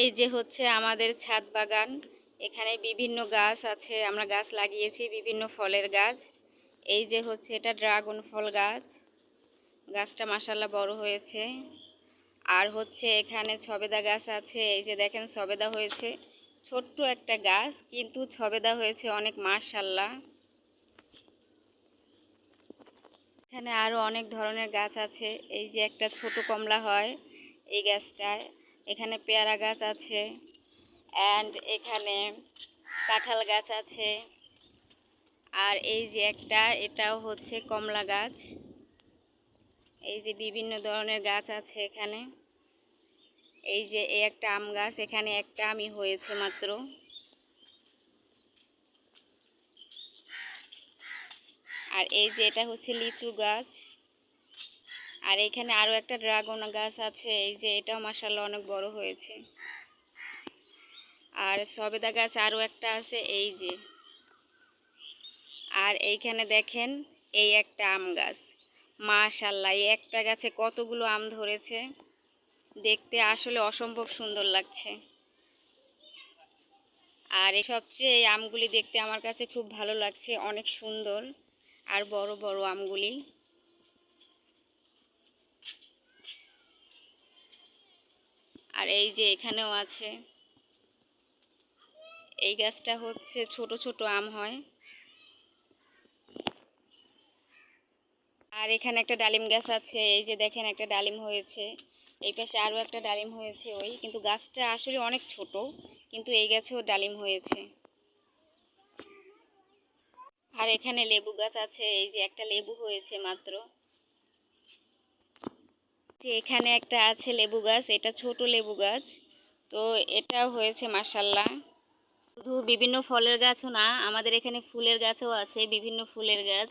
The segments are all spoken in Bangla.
এই যে হচ্ছে আমাদের ছাদ বাগান, এখানে বিভিন্ন গাছ আছে, আমরা গাছ লাগিয়েছি, বিভিন্ন ফলের গাছ। এই যে হচ্ছে এটা ড্রাগন ফল গাছ, গাছটা মাসাল্লাহ বড় হয়েছে। আর হচ্ছে এখানে ছবেদা গাছ আছে, এই যে দেখেন ছবেদা হয়েছে। ছোট্ট একটা গাছ, কিন্তু ছবেদা হয়েছে অনেক মাশাল্লাহ এখানে আরও অনেক ধরনের গাছ আছে, এই যে একটা ছোট কমলা হয় এই গাছটায়। এখানে পেয়ারা গাছ আছে অ্যান্ড এখানে কাঁঠাল গাছ আছে, আর এই যে একটা, এটাও হচ্ছে কমলা গাছ। এই যে বিভিন্ন ধরনের গাছ আছে এখানে। এই যে এই একটা আম গাছ, এখানে একটা আমি হয়েছে মাত্র। আর এই যে এটা হচ্ছে লিচু গাছ। আর এখানে আরও একটা ড্রাগন গাছ আছে, এই যে এটাও মাসাল্লাহ অনেক বড় হয়েছে। আর সবেদা গাছ আরও একটা আছে, এই যে। আর এইখানে দেখেন, এই একটা আম গাছ। মাশাল্লাহ এই একটা গাছে কতগুলো আম ধরেছে। দেখতে আসলে অসম্ভব সুন্দর লাগছে। আর এই সবচেয়ে এই আমগুলি দেখতে আমার কাছে খুব ভালো লাগছে, অনেক সুন্দর। আর বড় বড় আমগুলি। আর এই যে এখানেও আছে। এই গাছটা হচ্ছে ছোট ছোট আম হয়। আর এখানে একটা ডালিম গাছ আছে, এই যে দেখেন একটা ডালিম হয়েছে। এই পাশে আরও একটা ডালিম হয়েছে ওই, কিন্তু গাছটা আসলে অনেক ছোট, কিন্তু এই গাছেও ডালিম হয়েছে। আর এখানে লেবু গাছ আছে, এই যে একটা লেবু হয়েছে মাত্র। যে এখানে একটা আছে লেবু গাছ, এটা ছোট লেবু গাছ। তো এটা হয়েছে মাসাল্লাহ শুধু বিভিন্ন ফলের গাছও না, আমাদের এখানে ফুলের গাছও আছে, বিভিন্ন ফুলের গাছ।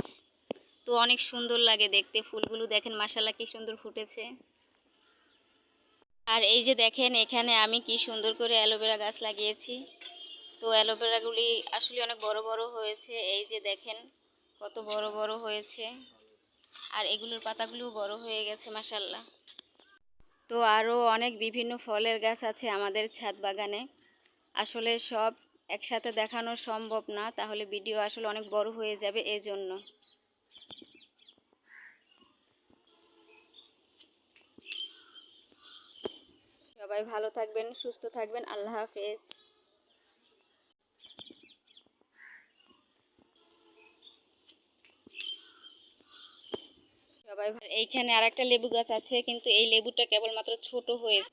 তো অনেক সুন্দর লাগে দেখতে, ফুলগুলো দেখেন মাসাল্লাহ কি সুন্দর ফুটেছে। আর এই যে দেখেন, এখানে আমি কি সুন্দর করে অ্যালোভেরা গাছ লাগিয়েছি। তো অ্যালোভেরাগুলি আসলে অনেক বড় বড় হয়েছে, এই যে দেখেন কত বড় বড় হয়েছে। আর এগুলোর পাতাগুলোও বড় হয়ে গেছে মাসাল্লাহ তো আরও অনেক বিভিন্ন ফলের গাছ আছে আমাদের ছাদ বাগানে। আসলে সব একসাথে দেখানো সম্ভব না, তাহলে ভিডিও আসলে অনেক বড় হয়ে যাবে এজন্য। সবাই ভালো থাকবেন, সুস্থ থাকবেন, আল্লাহ হাফেজ। সবাই এইখানে আর একটা লেবু গাছ আছে কিন্তু এই লেবুটা কেবলমাত্র ছোট হয়েছে।